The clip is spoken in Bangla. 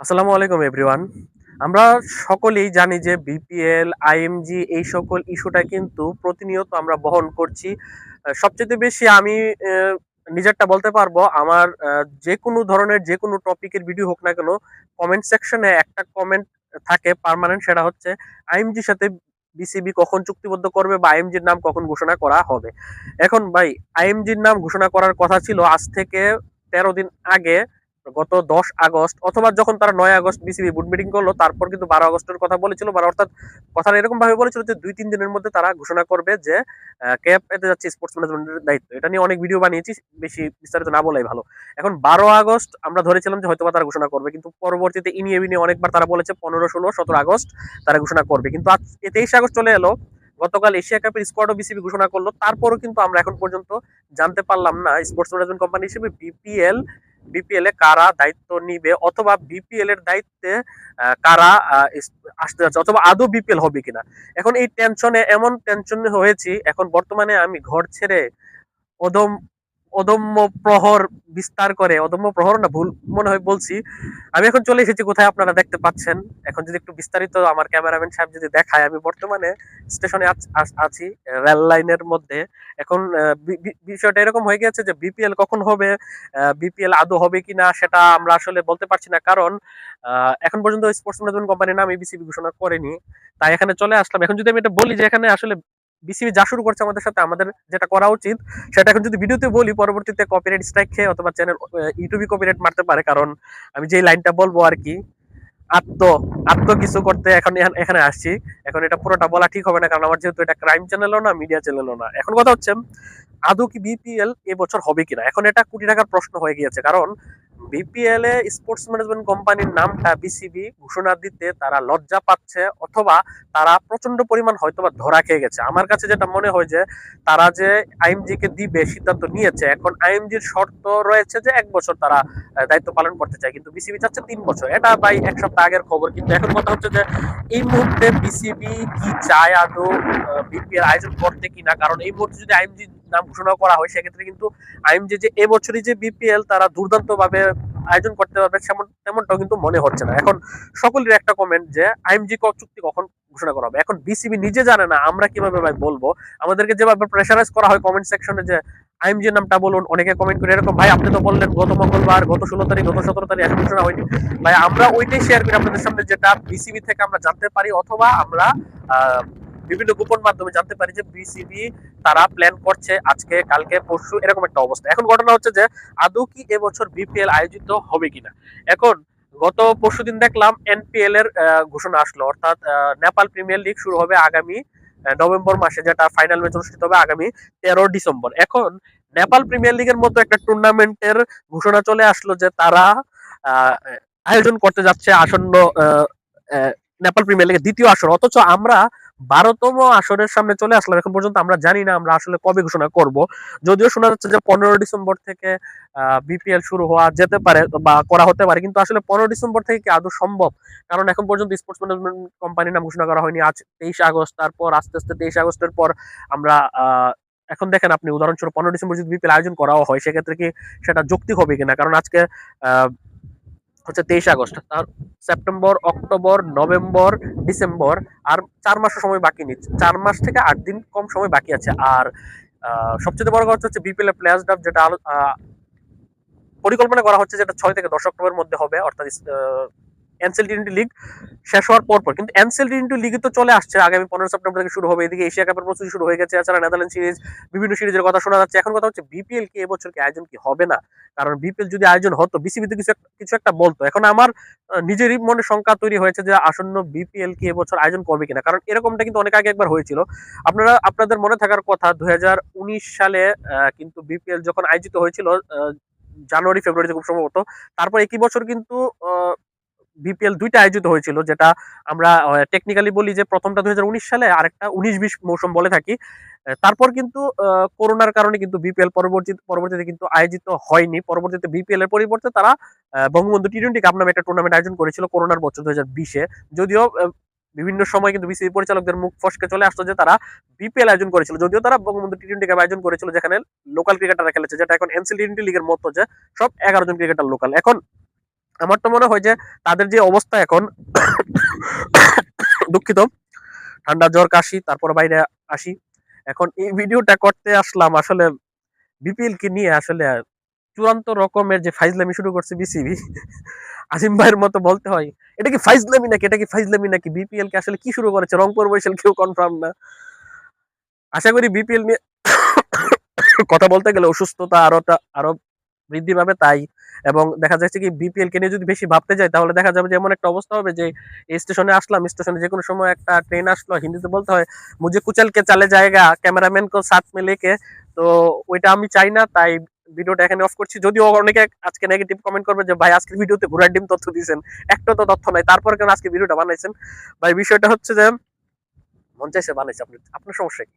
আসসালামু আলাইকুম এভরিওয়ান আমরা সকলেই জানি যে বিপিএল আইএমজি এই সকল ইস্যুটা কিন্তু প্রতিনিয়ত আমরা বহন করছি। সবচেয়ে বেশি আমি নিজেরটা বলতে পারব, আমার যে কোনো ধরনের, যে কোনো টপিকের ভিডিও হোক না কেন কমেন্ট সেকশনে একটা কমেন্ট থাকে পার্মানেন্ট সেটা হচ্ছে আইএমজির সাথে বিসিবি কখন চুক্তিবদ্ধ করবে বা আইএমজির নাম কখন ঘোষণা করা হবে। এখন ভাই আইএমজির নাম ঘোষণা করার কথা ছিল আজ থেকে তেরো দিন আগে। গত দশ আগস্ট অথবা যখন তারা নয় আগস্ট বিসিবি বুট মিটিং করল, তারপর কিন্তু বারো আগস্টের কথা বলেছিল বা অর্থাৎ কথাটা এরকম ভাবে বলেছিল যে দুই, তিন দিনের মধ্যে তারা ঘোষণা করবে যে ক্যাপ এতে যাচ্ছে স্পোর্টস ম্যানেজমেন্টের দায়িত্ব। এটা নিয়ে অনেক ভিডিও বানিয়েছি, বেশি বিস্তারিত না বলাই ভালো। এখন বারো আগস্ট আমরা ধরেছিলাম যে হয়তো তারা ঘোষণা করবে, কিন্তু পরবর্তীতে ইনিয়ে বিনিয়ে অনেকবার তারা বলেছে পনেরো, ষোলো, সতেরো আগস্ট তারা ঘোষণা করবে। কিন্তু আজ তেইশ আগস্ট চলে এলো গতকাল এশিয়া কাপের স্কোয়াডও বিসিবি ঘোষণা করল। তারপরও কিন্তু আমরা এখন পর্যন্ত জানতে পারলাম না স্পোর্টস ম্যানেজমেন্ট কোম্পানি হিসেবে বিপিএল বিপিএল এ কারা দায়িত্ব নিবে অথবা বিপিএল এর দায়িত্বে কারা আসতে যাচ্ছে অথবা আদৌ বিপিএল হবে কিনা। এখন এই টেনশনে এমন টেনশন হয়েছি, এখন বর্তমানে আমি ঘর ছেড়ে অদম অদম্য প্রহর বিস্তার করে, অদম্য প্রহর না, ভুল মনে হয় বলছি। আমি এখন চলে এসেছি কোথায় আপনারা দেখতে পাচ্ছেন। এখন যদি একটু বিস্তারিত আমার ক্যামেরাম্যান সাহেব যদি দেখায়, আমি বর্তমানে স্টেশনে আছি রেল লাইনের মধ্যে। এখন বিষয়টা এরকম হয়ে গেছে যে বিপিএল কখন হবে বিপিএল আদৌ হবে কিনা সেটা আমরা আসলে বলতে পারছি না। কারণ এখন পর্যন্ত স্পোর্টস ম্যানেজমেন্ট কোম্পানির নাম বিসিবি ঘোষণা করেনি। তাই এখানে চলে আসলাম। এখন যদি আমি এটা বলি যে এখানে আসলে বিসিবি যা শুরু করছে আমাদের সাথে, আমাদের যেটা করা উচিত, সেটা এখন যদি ভিডিওতে বলি, পরবর্তীতে কপিরাইট স্ট্রাইক খেয়ে অথবা চ্যানেল ইউটিউবে কপিরাইট মারতে পারে। কারণ আমি যে লাইনটা বলব আর কি, আত্ম আত্ম কিছু করতে এখন এখানে আসছি। এখন এটা পুরোটা বলা ঠিক হবে না, কারণ আমার যেহেতু এটা ক্রাইম চ্যানেলও না মিডিয়া চ্যানেলও না। এখন কথা হচ্ছে, আদৌ কি বিপিএল এবছর হবে কিনা? এখন এটা কোটি টাকার প্রশ্ন হয়ে গিয়েছে। কারণ বিপিএল এ স্পোর্টস ম্যানেজমেন্ট কোম্পানির নামটা বিসিবি ঘোষণা দিতে তারা লজ্জা পাচ্ছে, অথবা তারা প্রচণ্ড পরিমাণ হয়তোবা ধরা খেয়ে গেছে। আমার কাছে যেটা মনে হয় যে, তারা যে আইএমজি কে দিবে, সিদ্ধান্ত নিয়েছে, এখন আইএমজির শর্ত রয়েছে যে এক বছর তারা দায়িত্ব পালন করতে চায়। কিন্তু বিসিবি চাচ্ছে তিন বছর। এটা ভাই এক সপ্তাহ আগের খবর। কিন্তু এখন কথা হচ্ছে যে, এই মুহূর্তে বিসিবি কি চায় আদৌ বিপিএল আয়োজন করতে কিনা? কারণ এই মুহূর্তে যদি আইএমজি নাম ঘোষণা করা হয়, সেক্ষেত্রে কিন্তু আইএমজি যে এবছরই যে বিপিএল তারা দুর্দান্ত ভাবে আয়োজন করতে পারবে সেমন, তেমনটাও কিন্তু মনে হচ্ছে না। এখন সকলের একটা কমেন্ট যে আইএমজি চুক্তি কখন ঘোষণা করা হবে? এখন বিসিবি নিজে জানে না, আমরা কীভাবে ভাই বলব? আমাদেরকে যেভাবে প্রেশারাইজ করা হয় কমেন্ট সেকশনে যে আইএমজি নামটা বলুন, অনেকে কমেন্ট করে এরকম, ভাই, আপনি তো বললেন গত মঙ্গলবার, গত ষোলো তারিখ, গত সতেরো তারিখ ঘোষণা হয়নি। ভাই, আমরা ওইটাই শেয়ার করি আপনাদের সামনে, যেটা বিসিবি থেকে আমরা জানতে পারি, অথবা আমরা বিভিন্ন গোপন মাধ্যমে জানতে পারি যে বিসিবি তারা প্ল্যান করছে আজকে, কালকে, পরশু, এরকম একটা অবস্থা। এখন ঘটনা হচ্ছে যে আদৌ কি এবছর বিপিএল আয়োজিত হবে কিনা? এখন গত পরশুদিন দেখলাম এনপিএল এর ঘোষণা আসলো। অর্থাৎ নেপাল প্রিমিয়ার লিগ শুরু হবে আগামী নভেম্বর মাসে, যেটা ফাইনাল ম্যাচ অনুষ্ঠিত হবে আগামী তেরো ডিসেম্বর। এখন নেপাল প্রিমিয়ার লিগের মতো একটা টুর্নামেন্টের ঘোষণা চলে আসলো যে তারা আয়োজন করতে যাচ্ছে আসন্ন নেপাল প্রিমিয়ার লিগের দ্বিতীয় আসর। অথচ আমরা বারোতম আসরের সামনে চলে আসলাম। এখন পর্যন্ত আমরা জানি না আমরা আসলে কবে ঘোষণা করব। যদিও শোনা যাচ্ছে যে পনেরো ডিসেম্বর থেকে বিপিএল শুরু হওয়া যেতে পারে বা করা হতে পারে। কিন্তু আসলে পনেরো ডিসেম্বর থেকে কি আদৌ সম্ভব? কারণ এখন পর্যন্ত স্পোর্টস ম্যানেজমেন্ট কোম্পানির নাম ঘোষণা করা হয়নি। আজ তেইশ আগস্ট, তারপর আস্তে আস্তে তেইশ আগস্টের পর আমরা এখন দেখেন আপনি, উদাহরণস্বরূপ পনেরো ডিসেম্বর যদি বিপিএল আয়োজন করাও হয়, সেক্ষেত্রে কি সেটা যৌক্তিক হবে কিনা? কারণ আজকে হচ্ছে তেইশ আগস্ট, তার সেপ্টেম্বর, অক্টোবর, নভেম্বর, ডিসেম্বর, আর চার মাসের সময় বাকি নিচ্ছে চার মাস থেকে আট দিন কম সময় বাকি আছে। আর সবচেয়ে বড় কথা হচ্ছে বিপিএল প্লেয়ার্স ড্রাফ যেটা পরিকল্পনা করা হচ্ছে যেটা ছয় থেকে দশ অক্টোবরের মধ্যে হবে, অর্থাৎ এনসেল টি টোয়েন্টি লিগ শেষ হওয়ার পর পর। কিন্তু এনসেল টি টোয়েন্টি লিগ তো চলে আসছে। আগামী পনেরো সেপ্টেম্বর থেকে শুরু হবে। এদিকে এশিয়া কাপের প্রস্তুতি শুরু হয়ে গেছে। এছাড়া নেদারল্যান্ড সিরিজ, বিভিন্ন সিরিজের কথা শোনা যাচ্ছে। এখন কথা হচ্ছে, বিপিএল কি এবছর কি আয়োজন কি হবে না? কারণ বিপিএল যদি আয়োজন হতো বিসিবি তো কিছু কিছু একটা বলতো। এখন আমার নিজেরই মনে শঙ্কা তৈরি হয়েছে যে আসন্ন বিপিএল কি এবছর আয়োজন করবে কিনা। কারণ এরকমটা কিন্তু অনেক আগে একবার হয়েছিল। আপনারা, আপনাদের মনে থাকার কথা, দুই হাজার উনিশ সালে কিন্তু বিপিএল যখন আয়োজিত হয়েছিল জানুয়ারি, ফেব্রুয়ারিতে খুব সম্ভবত, তারপর একই বছর কিন্তু বিপিএল দুইটা আয়োজিত হয়েছিল, যেটা আমরা টেকনিক্যালি বলি যে প্রথমটা দুই হাজার উনিশ সালে আরেকটা উনিশ বিশ মৌসুম বলে থাকি। তারপর কিন্তু করোনার কারণে কিন্তু বিপিএল পরবর্তী, পরবর্তীতে কিন্তু আয়োজিত হয়নি। পরবর্তীতে বিপিএল এর পরিবর্তে তারা বঙ্গবন্ধু টি টোয়েন্টি কাপ নামে একটা টুর্নামেন্ট আয়োজন করেছিল করোনার বছর দুই হাজার বিশে। যদিও বিভিন্ন সময় কিন্তু বিসিবি পরিচালকদের মুখ ফসকে চলে আসতো যে তারা বিপিএল আয়োজন করেছিল। যদিও তারা বঙ্গবন্ধু টি টোয়েন্টি কাপ আয়োজন করেছিল, যেখানে লোকাল ক্রিকেটাররা খেলেছে, যেটা এখন এনসিএল টি টোয়েন্টি লিগের মতো যে সব এগারো জন ক্রিকেটার লোকাল এখন আমার তো মনে হয় যে তাদের যে অবস্থা এখন দুঃখিত। ঠান্ডা জ্বর, কাশি, তারপর বাইরে আসি। এখন এই ভিডিওটা করতে আসলাম আসলে বিপিএল কে নিয়ে আসলে চূড়ান্ত রকমের যে ফাইজলামি শুরু করছে বিসিবি, আজিম ভাইয়ের মতো বলতে হয়। এটা কি ফাইজলামি নাকি? এটা কি ফাইজলামি নাকি? বিপিএল কে আসলে কি শুরু করেছে? রংপুর বৈশাল কেউ কনফার্ম না। আশা করি বিপিএল নিয়ে কথা বলতে গেলে অসুস্থতা আরও আরও বৃদ্ধি পাবে তাই। এবং দেখা যাচ্ছে কি বিপিএল কে নিয়ে যদি বেশি ভাবতে যাই, তাহলে দেখা যাবে যে এমন একটা অবস্থা হবে যে স্টেশনে আসলাম, স্টেশনে যে কোনো সময় একটা ট্রেন আসলো, হিন্দিতে বলতে হয়, মুজে কুচল কে চালে জায়গা ক্যামেরাম্যান কো সাথ মে লেকে তো ওইটা আমি চাই না, তাই ভিডিওটা এখানে অফ করছি। যদিও অনেকে আজকে নেগেটিভ কমেন্ট করবে যে, ভাই, আজকের ভিডিওতে ঘোরার ডিম তথ্য দিয়েছেন। একটা তো তথ্য নাই, তারপর কেন আজকে ভিডিওটা বানাইছেন? ভাই, বিষয়টা হচ্ছে যে, মন চাইছে বানাইছে আপনি আপনার সমস্যা কি?